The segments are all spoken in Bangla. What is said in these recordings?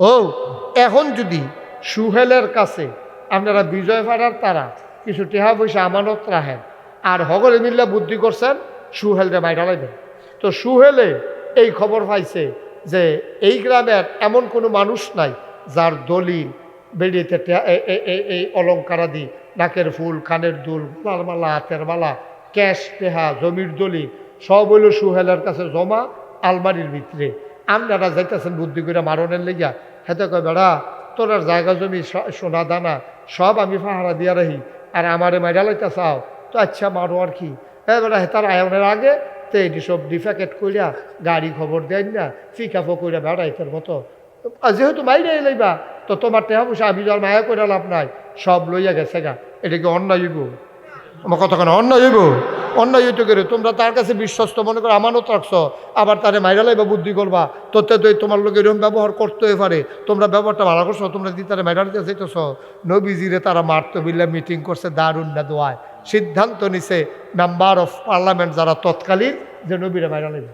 ও, এখন যদি সুহেলের কাছে আপনারা বিজয় ফাড়ার তারা কিছু টেহা পয়সা আমানত রাখেন, আর হগলে মিল্লা বুদ্ধি করছেন, সুহেলরে মাইরা লাইবেন। তো সুহেলে এই খবর পাইছে যে এই গ্রামের এমন কোনো মানুষ নাই যার দলিল বেরিয়েতে এই অলঙ্কারাদি, নাকের ফুল, কানের দুল গলার মালা হাতের মালা, ক্যাশ, টেহা, জমির দলিল, সব হইল সুহেলের কাছে জমা, আলমারির ভিতরে। আপনারা যাইতেছেন বুদ্ধি করে মারণের লেগিয়া। হেতে কয়, বেড়া, তোর জায়গা জমি সোনা, দানা, সব আমি পাহারা দিয়া রাহি আর আমারে মাইরা লাইতে চাও, তো আচ্ছা মারো আর কি। হ্যাঁ বেড়া হেতার আয়নের আগে তো এটি সব ডিফেকেট কইরা গাড়ি খবর দেন না, ফিকাফো কইরা বেড়াইতের মতো। যেহেতু মাইরে লইবা তো তোমার টেহা পয়সা, আমি যার মায়া করে লাভ নাই, সব লইয়া গেছে গা। এটা কি অন্যায় হইব। আমার কতক্ষণ অন্যায় হইব। অন্যায় হইতে করে তোমরা তার কাছে বিশ্বস্ত মনে করে আমানত রাখছো, আবার তারে মাইরা লাইবা, বুদ্ধি করবা। তোতে তো তোমার লোক এরকম ব্যবহার করতে পারে। তোমরা ব্যবহারটা ভালো করছ, তোমরা যদি তারা মাইরা দিতে চাইতেছ। নবীজিরে তারা মারতে বিল্লা মিটিং করছে দারুণ না দোয়ায়। সিদ্ধান্ত নিছে মেম্বার অফ পার্লামেন্ট যারা তৎকালীন যে নবীরে মাইরা লাইবে।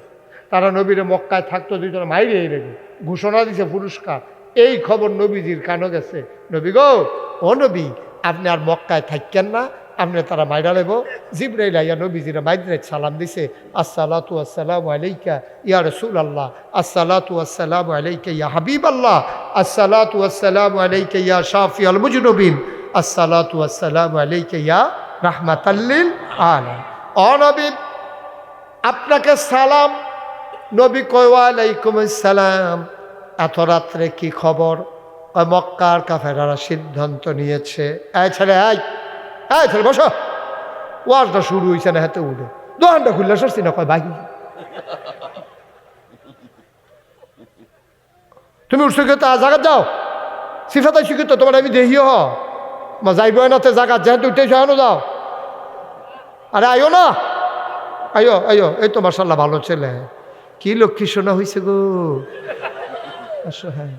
তারা নবীরে মক্কায় থাকতো, দুই তারা মাইরে লেগে। ঘোষণা দিছে পুরস্কার। এই খবর নবীজির কানো গেছে। নবী গো, ও নবী, আপনি আর মক্কায় থাকেন না আপনি তারা মাইরা লেব জিব্রাইল আইয়া নবীজিরা মাইদ্রে সালাম দিছে, আসসালাতু আসসালামু আলাইকা ইয়া রসুল আল্লাহ আসসালাতু আসসালামু আলাইকা ইয়া হাবিব আল্লাহ আসসালাতু আসসালামু আলাইকা ইয়া শাফি আল মুজনবিন, আসসালাতু আসসালামু আলাইকা ইয়া রাহমাতাল্লিল আলাম ও নবী, আপনাকে সালাম। নবী কয়ালাইকুম সালাম এত রাত্রে কি খবর? মক্কার কাফেরারা সিদ্ধান্ত নিয়েছে। এই ছেলে, এই এই ছেলে বসো। ওয়াজটা শুরু হয়েছে না, হাতে উঠে। দোকানটা খুললে সরছি না, কয় বাকি? তুমি উঠছো তা জায়গা যাও? সিফাতাই শিখিত তোমার আমি দেখিও হ। মা যাইব না তে জায়গা যেহেতু উঠে যাও যাও। আরে আইও না। আইও আইও, এই তো মার্শাল্লাহ ভালো ছেলে। কি লক্ষ্মী শোনা হয়েছে গো। আসো হ্যাঁ।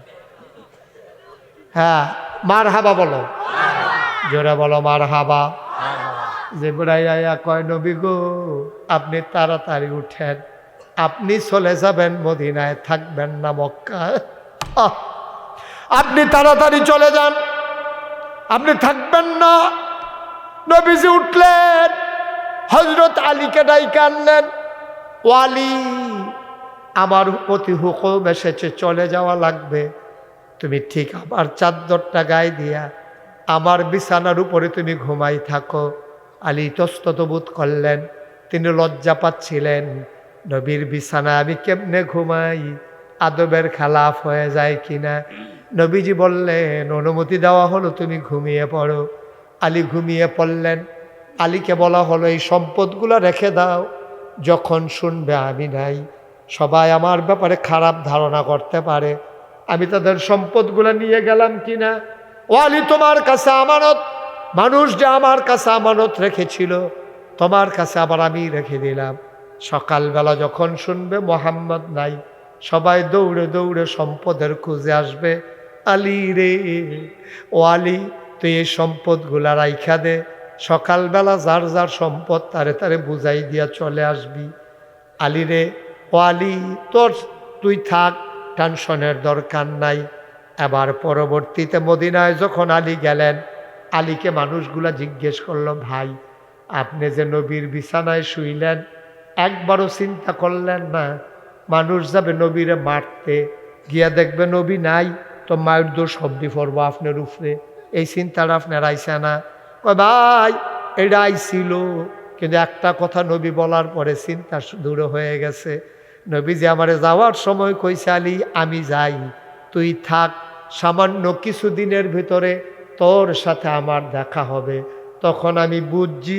হ্যাঁ মার হাবা বলো। জোরে বলো মার হাবা বুড়াই আয়া কয়, নবী গো, আপনি তাড়াতাড়ি উঠেন। আপনি চলে যাবেন মদিনায়, থাকবেন না মক্কায় আহ! আপনি তাড়াতাড়ি চলে যান। আপনি থাকবেন না। নবীজি উঠলেন হজরত আলীকে ডাইকে আনলেন। ওয়ালি, আমার প্রতি হুকুম এসেছে, চলে যাওয়া লাগবে। তুমি ঠিক আমার চাদরটা গায়ে দিয়া আমার বিছানার উপরে তুমি ঘুমাই থাকো। আলী তস্তত বোধ করলেন, তিনি লজ্জা পাচ্ছিলেন, নবীর বিছানা আমি কেমনে ঘুমাই? আদবের খেলাফ হয়ে যায় কিনা? নবীজি বললেন, অনুমতি দেওয়া হলো তুমি ঘুমিয়ে পড়ো। আলী ঘুমিয়ে পড়লেন। আলীকে বলা হলো, এই সম্পদগুলো রেখে দাও। যখন শুনবে আমি নাই। সবাই আমার ব্যাপারে খারাপ ধারণা করতে পারে। আমি তাদের সম্পদগুলো নিয়ে গেলাম কিনা? ও আলী তোমার কাছে আমানত। মানুষ যে আমার কাছে আমানত রেখেছিল, তোমার কাছে আবার আমি রেখে দিলাম। সকালবেলা যখন শুনবে মোহাম্মদ নাই, সবাই দৌড়ে দৌড়ে সম্পদের খুঁজে আসবে, আলী রে ও আলী তুই এই সম্পদগুলা রাইখা দে। সকালবেলা যার যার সম্পদ তারে তারে বুঝাই দিয়া চলে আসবি। আলী রে ও আলী তোর, তুই থাক, টেনশনের দরকার নাই। এবার পরবর্তীতে মদিনায় যখন আলী গেলেন, আলীকে মানুষগুলা জিজ্ঞেস করল, ভাই, আপনি যে নবীর বিছানায় শুইলেন, একবারও চিন্তা করলেন না? মানুষ যাবে নবীরে মারতে, গিয়া দেখবে নবী নাই, তো মায়ের দোষ শব্দি পড়ব আপনার উপরে। এই চিন্তাটা আপনার আইসা না? কয়, ভাই, এটা আইছিল, কিন্তু একটা কথা নবী বলার পরে চিন্তা দূর হয়ে গেছে। নবী যে আমারে যাওয়ার সময় কইছে, আলী, আমি যাই, তুই থাক সামান্য কিছুদিনের ভিতরে তোর সাথে আমার দেখা হবে। তখন আমি বুঝছি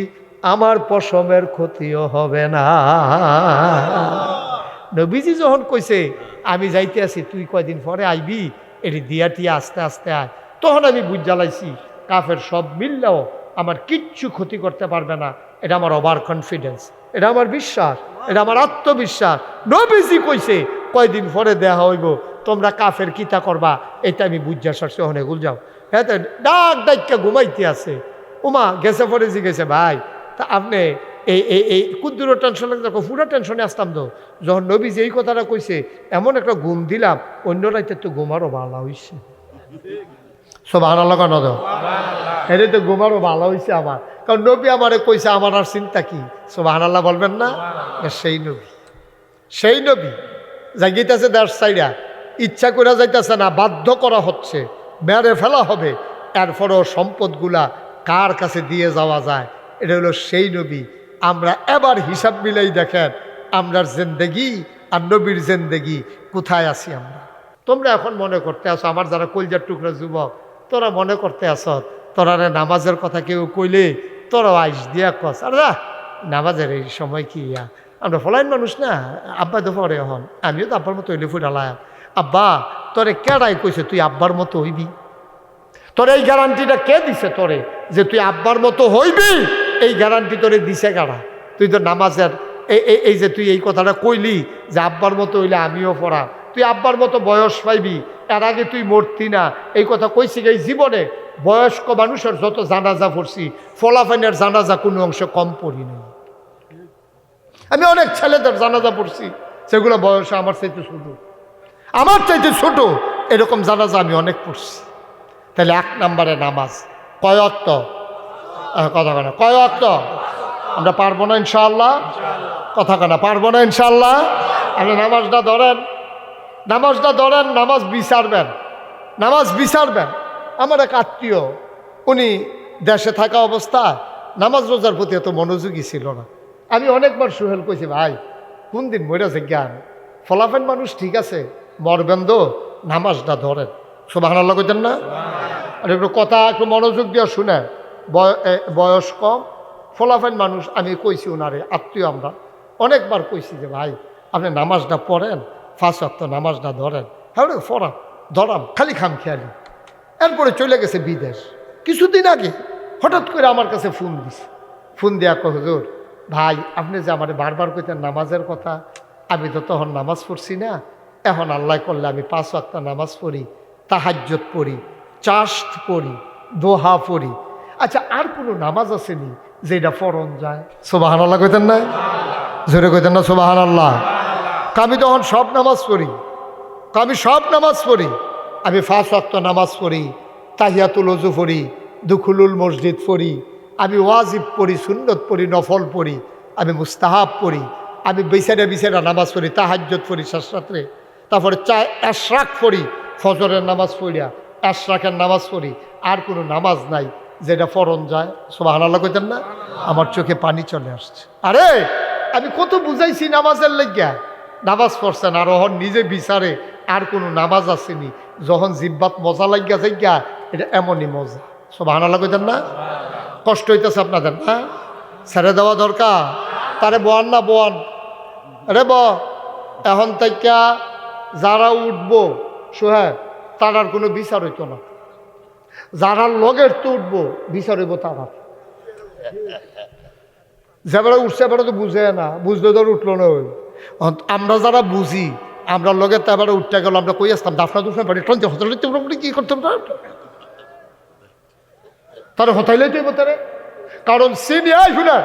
আমার পশমের ক্ষতিও হবে না। নবীজি যখন কইছে, আমি যাইতে আছি তুই কয়দিন পরে আইবি? এটি দিয়া টিয়া আস্তে আস্তে আয়। তখন আমি বুঝ জ্বালাইছি কাফের সব মিললেও আমার কিচ্ছু ক্ষতি করতে পারবে না। এটা আমার ওভার কনফিডেন্স এটা আমার বিশ্বাস, এটা আমার আত্মবিশ্বাস। নবীজি কইছে কয়দিন পরে দেয়া হইব? তোমরা কাফের কিতা করবা? এটা আমি বুঝা সারছি ওখানে গুল যাও। হ্যাঁ তো ডাক ডাইকা ঘুমাইতে আছে। উমা গেছে পরে জি গেছে ভাই। তা আপনি এই এই এই কুদ্দুরও টেনশন লাগতো পুরা টেনশনে আসতাম তো। যখন নবী যেই কথাটা কইছে এমন একটা ঘুম দিলাম অন্য রাইতে তো ঘুমারও ভালো হইছে। সব আনা নদ এরে তো ঘুমারও ভালো হইছে আমার কারণ নবী আমারে কইছে আমার আর চিন্তা কি? সব আনাল্লাহ বলবেন না? সেই নবী। সেই নবী। জাগিতেছে দেড় সাইডা ইচ্ছা করে যাইতেছে না, বাধ্য করা হচ্ছে। মেরে ফেলা হবে। এরপরও সম্পদগুলা কার কাছে দিয়ে যাওয়া যায়? এটা হলো সেই নবী। আমরা এবার হিসাব মিলাই দেখেন, আমরার জেন্দেগি আর নবীর জেন্দেগি কোথায় আছি আমরা? তোমরা এখন মনে করতে আসো আমার যারা কলজার টুকরা যুবক, তোরা মনে করতে আস তোরা নামাজের কথা কেউ কইলে তোরা আইস দিয়া কস। আর নামাজের এই সময় কি ইয়া? আমরা ফলাইন মানুষ না, আব্বা তো পরে হন। আমিও তো আব্বার মতো হইলে ফুটালাম আব্বা, তোরে কেডাই কইছে তুই আব্বার মতো হইবি? তোর এই গ্যারান্টিটা কে দিছে তোরে? যে তুই আব্বার মতো হইবি? এই গ্যারান্টি তোরে দিছে কারা? তুই তো নামাজের এই এই- যে তুই এই কথাটা কইলি যে আব্বার মতো হইলে আমিও পড়া তুই আব্বার মতো বয়স পাইবি, এর আগে তুই মরতি না। এই কথা কইছি এই জীবনে? বয়স্ক মানুষের যত জানাজা পড়ছি ফলাফাইনের জানাজা কোনো অংশ কম পড়ি নাই। আমি অনেক ছেলেদের জানাজা পড়ছি, সেগুলো বয়স আমার চাইতে ছোট। আমার চাইতে ছোট, এরকম জানাজা আমি অনেক পড়ছি। তাহলে এক নম্বরে নামাজ। কয় অক্ত কথা কেনা কয় অক্ত আমরা পারব না ইনশাল্লাহ কথা কেনা পারব না ইনশাল্লাহ আপনি নামাজটা ধরেন। নামাজটা ধরেন, নামাজ বিচারবেন। নামাজ বিচারবেন। আমার এক আত্মীয়, উনি দেশে থাকা অবস্থায় নামাজ রোজার প্রতি এত মনোযোগী ছিল না। আমি অনেকবার সুহেল কইছি ভাই কোন দিন মরেছে জ্ঞান ফলাফেন মানুষ ঠিক আছে মরবেন তো নামাজটা ধরেন। সোবাহ আল্লাহ কইতেন না? আর একটু কথা একটু মনোযোগ দিয়ে শুনে বয়- বয়স কম ফলাফেন মানুষ আমি কইছি ওনারে আত্মীয় আমরা অনেকবার কইছি যে ভাই আপনি নামাজটা পড়েন অক্ত নামাজটা ধরেন। হ্যাঁ পড়াম ধরাম খালি খাম খেয়ালি। এরপরে চলে গেছে বিদেশ। কিছুদিন আগে হঠাৎ করে আমার কাছে ফোন দিছে। ফোন দেয়া কো হুজুর ভাই আপনি যে আমার বারবার কইতেন নামাজের কথা আমি তো তখন নামাজ পড়ছি না। এখন আল্লাহ করলে আমি পাঁচ ওয়াক্ত নামাজ পড়ি তাহাজ্জত পড়ি চাষ্ট পড়ি দোহা পড়ি। আচ্ছা আর কোনো নামাজ আসেনি যেটা ফরন যায়? সোবাহান আল্লাহ কইতেন না? জোরে কইতেন না সোবাহান আল্লাহ আমি তখন সব নামাজ পড়ি। তো আমি সব নামাজ পড়ি। আমি ওয়াক্ত নামাজ পড়ি তাহিয়াতুল অজু পড়ি দুখুলুল মসজিদ পড়ি আমি ওয়াজিব পড়ি, সুন্নত পড়ি, নফল পড়ি, আমি মুস্তাহাব পড়ি, আমি বিছানা বিছানা নামাজ পড়ি তাহাজ্জত পড়ি শেষ রাত্রে। তারপরে চা, এশরাক পড়ি, ফজরের নামাজ পড়িয়া, এশরাকের নামাজ পড়ি, আর কোনো নামাজ নাই, যেটা ফরন যায় সব আল্লাহ কইতেন না, আমার চোখে পানি চলে আসছে। আরে, আমি কত বুঝাইছি নামাজের লেগিয়া। নামাজ পড়ছেন আর ওহন নিজে বিচারে, আর কোনো নামাজ আসেনি। যখন জিব্বাত মজা লাগিয়া যাইগা, এটা এমনই মজা। সব আনালা কইতেন না? কষ্ট হইতেছে আপনাদের না ছেড়ে দেওয়া দরকার। তারে বোয়ান না, বোয়ান। রে ব, এখন তাইকা যারা উঠবো, সোহেব তার আর কোনো বিচার হইতো না। যারা লগের তো উঠবো, বিচার হইব তারা যেবারে উঠছে এবারে তো বুঝে না, বুঝলে ধর আর উঠল না ওই। আমরা যারা বুঝি, আমরা লগে তো এবারে উঠতে গেল, আমরা কই আসতাম? দাফনা দুফনা বাড়ি টনতে হতাইতে কি করতাম না তার হতাইলেই তো তারে। কারণ চিনি আই শুনে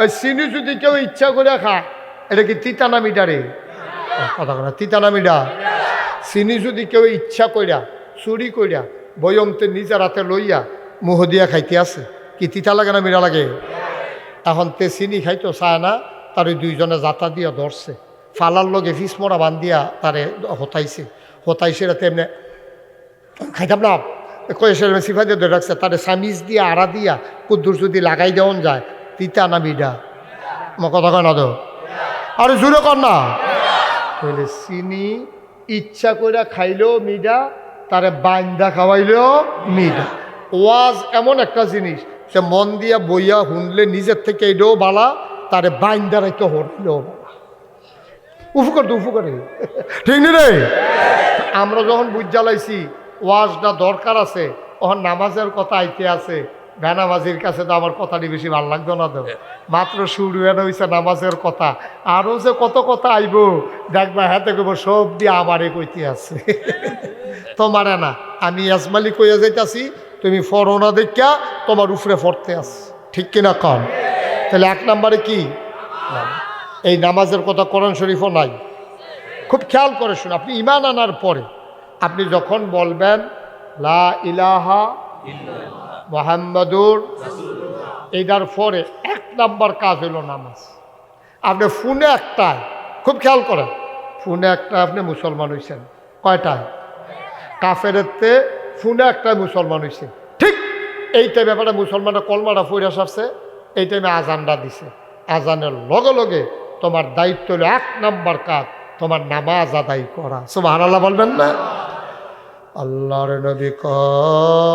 ওই চিনি যদি কেউ ইচ্ছা করে খায় এটা কি তিতা না মিটারে? কথা কথা তিতা না মিটা। চিনি যদি কেউ ইচ্ছা কইরা, চুরি কইরা, বয়মতে নিজের হাতে লইয়া মুহ দিয়া খাইতে আছে কি তিতা লাগে না মিরা লাগে? এখন তে চিনি খাইতো, চায় না, তার ওই দুইজনে যাতা দিয়া ধরছে। ফালার লগে ফিস মরা বান্ধিয়া তারে হতাইছে। হতাইছে রাতে এমনি খাইতাম না। কয়েছে সিফা দিয়ে ধরে রাখছে, তারে সামিজ দিয়া, আড়া দিয়া কুদ্দুর যদি লাগাই দেওয়ান যায়, তিতা না মিডা আমার কথা কয় না তো? আরে জুড়ে কর না। তাহলে চিনি ইচ্ছা করে খাইলেও মিডা, তারে বাইন্দা খাওয়াইলেও মিডা। ওয়াজ এমন একটা জিনিস সে মন দিয়া বইয়া শুনলে নিজের থেকে এটাও বালা, তারে বাইন্দা রেখে হরলেও বালা। উপকার তো উপকার ঠিক নি রে? আমরা যখন বুঝ জ্বালাইছি ওয়াজটা দরকার আছে তখন নামাজের কথা আইতে আছে বেনামাজির কাছে তো আমার কথাটি বেশি ভালো লাগতো না তো। মাত্র শুরু হয়েছে নামাজের কথা আরও যে কত কথা আইব দেখবা হাতে কইব সব দিয়ে আমারে কইতে আছে। তোমারে না আমি আজমালি কইয়া যাইতাছি তুমি ফরনা দেখা তোমার উপরে ফরতে আস ঠিক কিনা কম তাহলে এক নম্বরে কি? এই নামাজের কথা কোরআন শরীফও নাই। খুব খেয়াল করে শুন আপনি ইমান আনার পরে আপনি যখন বলবেন, লা ইলাহা মোহাম্মদুর এইটার পরে এক নাম্বার কাজ হলো নামাজ। আপনি ফোনে একটায়, খুব খেয়াল করেন, ফোনে একটা আপনি মুসলমান হয়েছেন কয়টায়? কাফেরেতে ফোনে একটাই মুসলমান হয়েছে ঠিক এই টাইমে ব্যাপারে মুসলমানরা কলমাটা ফইরা সারছে, এই টাইমে আজানটা দিছে। আজানের লগে লগে তোমার দায়িত্ব হলো এক নাম্বার কাজ, তোমার নামাজ আদায় করা। সুবাহ বলবেন না? আল্লাহর নবী কয়,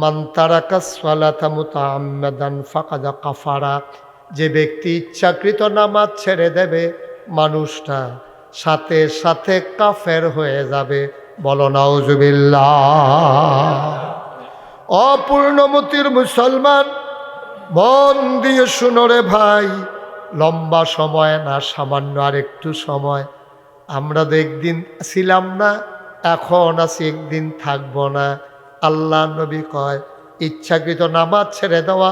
মান তারাকা সালাতা মুতাআম্মাদান ফাকাদা কাফারা। যে ব্যক্তি ইচ্ছাকৃত নামাজ ছেড়ে দেবে, মানুষটা সাথে সাথে কাফের হয়ে যাবে। বলো, নাউজুবিল্লাহ। অপূর্ণমতির মুসলমান, মন দিয়ে শুনো রে ভাই, লম্বা সময় না, সামান্য আর একটু সময়। আমরা তো একদিন ছিলাম না এখন আছি একদিন থাকব না। আল্লাহ নবী কয়, ইচ্ছাকৃত নামাজ ছেড়ে দেওয়া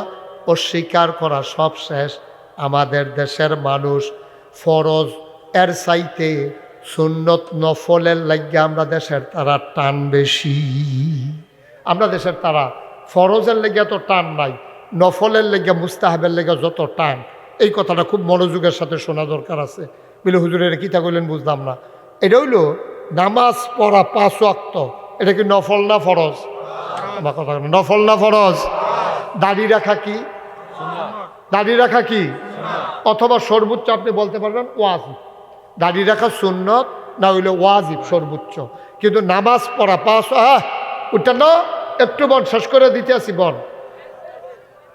অস্বীকার করা সব শেষ। আমাদের দেশের মানুষ ফরজ, এর চাইতে সুন্নত নফলের লাগে আমরা দেশের তারা টান বেশি। আমরা দেশের তারা ফরজের লেগে তো টান নাই, নফলের লেগে মুস্তাহাবের লেগে যত টান। এই কথাটা খুব মনোযোগের সাথে শোনা দরকার আছে। বলে হুজুরের কিতা করলেন বুঝলাম না। এটা হইল নামাজ পড়া পাঁচ অক্ত এটা কি নফল না ফরজ? আমার কথা নফল না ফরজ? দাড়ি রাখা কি? দাড়ি রাখা কি? অথবা সর্বোচ্চ আপনি বলতে পারবেন ওয়াজিব। দাড়ি রাখা সুন্নত, না হইলে ওয়াজিব সর্বোচ্চ। কিন্তু নামাজ পড়া পাঁচ আহ, ওটা না, একটু বন শেষ করে দিতে আসি বন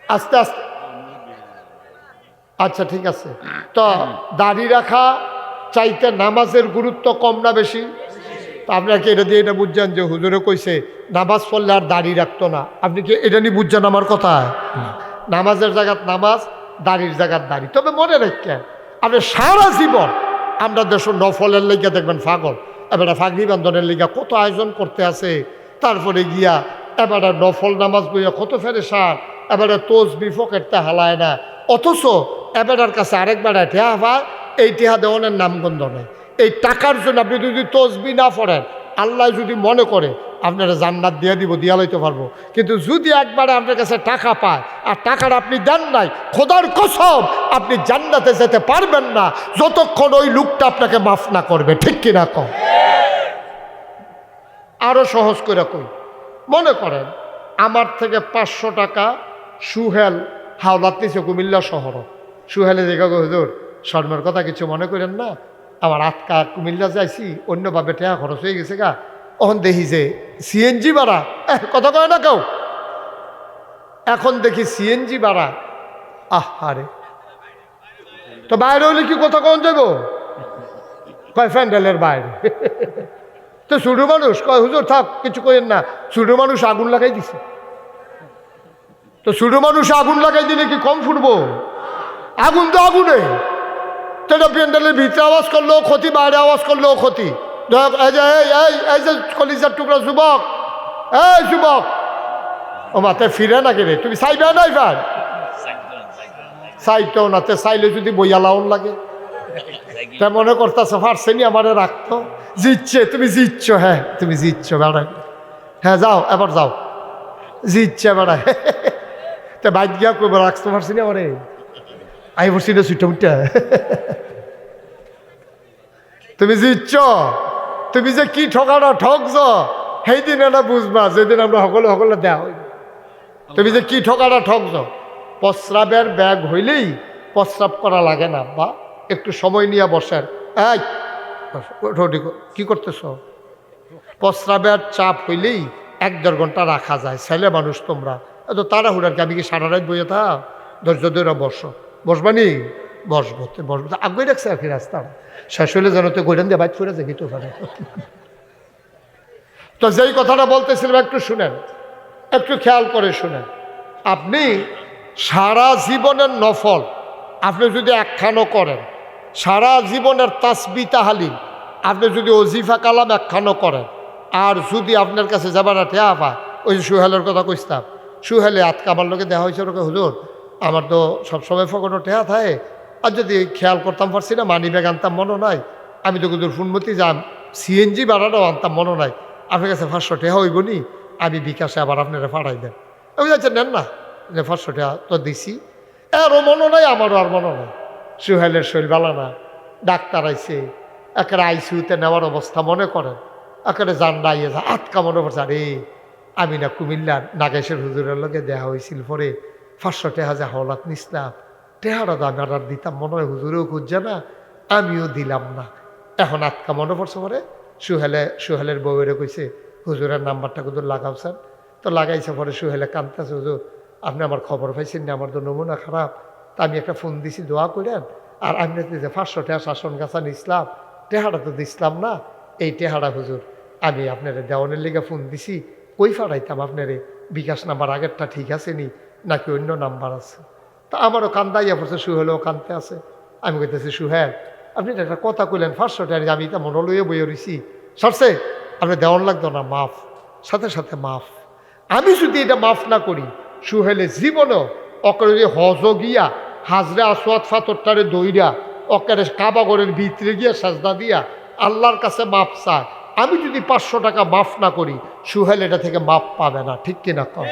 আস্তে আস্তে। আচ্ছা ঠিক আছে। তো দাড়ি রাখা চাইতে নামাজের গুরুত্ব কম না বেশি? তা কি এটা দিয়ে এটা বুঝছেন যে হুজুরে কইছে, নামাজ পড়লে আর দাড়ি রাখতো না। আপনি কি এটা নিয়ে বুঝছেন আমার কথা? নামাজের জায়গাত নামাজ, দাড়ির জায়গাত দাড়ি। তবে মনে রাখেন, আপনি সারা জীবন আমরা দেশ নফলের লেগে দেখবেন ফাগল এবারে ফাগরি বান্ধনের লেগে কত আয়োজন করতে আছে। তারপরে গিয়া এবারে নফল নামাজ বইয়া কত ফেরে সার এবারে তোজ বিফকেরটা হালায় না। অথচ এবারের কাছে আরেকবার ঠেয়া পায় এই টেহা দেওয়ানের নামগন্ধ নেই। এই টাকার জন্য আপনি যদি তসবি না পড়েন, আল্লাহ যদি মনে করে, আপনারা জান্নাত দিয়ে দিব, দিয়া লইতে পারব। কিন্তু যদি একবারে আপনার কাছে টাকা পায়, আর টাকাটা আপনি দেন নাই, খোদার কসম, আপনি জান্নাতে যেতে পারবেন না, যতক্ষণ ওই লোকটা আপনাকে মাফ না করবে। ঠিক কিনা কম আরও সহজ করে কই। মনে করেন, আমার থেকে পাঁচশো টাকা সুহেল, হাওলাত নিছে কুমিল্লা শহর। সুহেলে দেখা হুজুর শর্মের কথা কিছু মনে করেন না। আমার আটকা কুমিল্লা যাইছি, অন্যভাবে টেয়া খরচ হয়ে গেছে গা। তখন দেখি যে সিএনজি ভাড়া কথা কয় না কেউ? এখন দেখি সিএনজি ভাড়া আহ আরে তো বাইরে হলে কি কথা কন যাব কয় ফ্যান্ডেলের বাইরে। তো ছোটো মানুষ, কয়, হুজুর, থাক, কিছু কইেন না। ছোটো মানুষ আগুন লাগাই দিছে। তো ছোটো মানুষ আগুন লাগাই দিলে কি কম ফুটবো? আগুন তো আগুনে এটা প্যান্ডেলের ভিতরে আওয়াজ করলেও ক্ষতি, বাইরে আওয়াজ করলেও ক্ষতি। এই এই এই এই যে কলিজার টুকরা যুবক, এই যুবক। ও মাতে ফিরে নাকি রে? তুমি চাইবে নাই ভাই চাইতেও না, তে চাইলে যদি বইয়া লাউন লাগে। তা মনে করতেছো পারছেনি আমারে রাখতো। জিতছে, তুমি জিতছ হ্যাঁ তুমি জিতছ, বেড়াই। হ্যাঁ যাও, এবার যাও। জিতছে, বেড়াই। তা বাইক গিয়া কইব রাখতে পারছিনি আমারে? আই বসছি না সুইটা মুটা তুমি জিতছ। তুমি যে কি ঠকাটা ঠকছ সেই দিন এটা বুঝবা, যেদিন আমরা সকলে সকলে দেয়া হইব। তুমি যে কি ঠকাটা ঠকছ, প্রস্রাবের ব্যাগ হইলেই প্রস্রাব করা লাগে না, বা একটু সময় নিয়ে বসেন। এই কি করতেছ? প্রস্রাবের চাপ হইলেই এক দেড় ঘণ্টা রাখা যায়, ছেলে মানুষ তোমরা। এত তাড়াহুড়ার কি, আমি কি সারা রাত বইয়ে থা ধৈর্য ধরে বসো। বসবানি? বসবো, তো বসবো। তো আগে রাখছে আর কি রাস্তা। শেষ হইলে যেন তো গৈরান দিয়ে বাইক ফুরে যাবি তো তো যেই কথাটা বলতেছিলাম, একটু শুনেন। একটু খেয়াল করে শুনেন। আপনি সারা জীবনের নফল, আপনি যদি একখানো করেন, সারা জীবনের তাসবি তাহালি আপনি যদি অজিফা কালাম একখানো করেন, আর যদি আপনার কাছে যাবার ঠেয়া পা ওই যে সুহেলের কথা কইতাম সুহেলে আতকা লোকে দেওয়া হয়েছে ওকে হুজুর আমার তো সবসময় ফকটো টেহা থাকে। আর যদি খেয়াল করতাম পারছি না, মানি ব্যাগ আনতাম মনে নাই। আমি তো কিন্তু ফুনমতি যাম সিএনজি ভাড়াটাও আনতাম মনে নাই। আপনার কাছে পাঁচশো টেহা হইব নি? আমি বিকাশে আবার আপনারা পাঠাই দেন। আমি যাচ্ছি নেন না, যে পাঁচশো টেহা তো দিছি। এরও মনে নাই, আমারও আর মনে নাই। সুহেলের শৈল বালা না, ডাক্তার আইছে। একেবারে আইসিউতে নেওয়ার অবস্থা মনে করেন। একেবারে জান্ডা ইয়ে যা আটকা মনে পড়ছে আরে, আমি না কুমিল্লার নাগেশের হুজুরের লোকে দেহা হয়েছিল পরে। পাঁচশো টেহা যে হলাত নিসলাম টেহারা আমি অর্ডার দিতাম, মনে হয় হুজুরেও খুঁজছে না, আমিও দিলাম না। এখন আটকা মনে পড়ছে পরে, সুহেলে, সুহেলের বউয়েরে কইছে, হুজুরের নাম্বারটা কিন্তু লাগাওছেন তো লাগাইছে পরে সুহেলে কান্দতেছে হুজুর, আপনি আমার খবর পাইছেন না, আমার তো নমুনা খারাপ। তা আমি একটা ফোন দিছি, দোয়া করেন আর আমি যে পাঁচশো টেহা শাসন গাছা নিসলাম টেহারা তো দিসলাম না। এই টেহারা হুজুর, আমি আপনার দেওয়ানের লেগে ফোন দিছি, কই ফাড়াইতাম আপনারে? বিকাশ নাম্বার আগেরটা ঠিক আছে নি? নাকি অন্য নাম্বার আছে? তা আমারও কান্দাইয়া পড়ছে সুহেলও কান্দতে আছে। আমি কইতেছি সুহেল আপনি একটা কথা কইলেন ফার্স্ট টাকা আমি তা মনে লইয়ে বইয়ে রইছি। সরছে আপনি দেওয়ান লাগতো না, মাফ। সাথে সাথে মাফ। আমি যদি এটা মাফ না করি সুহেলে জীবনও অকরে হজ গিয়া হাজরে আসোয়াত ফাতরটারে দইরা, অকারে কাবাগরের ভিতরে গিয়া সাজদা দিয়া আল্লাহর কাছে মাপ চায়। আমি যদি পাঁচশো টাকা মাফ না করি সুহেল এটা থেকে মাপ পাবে না, ঠিক কিনা কম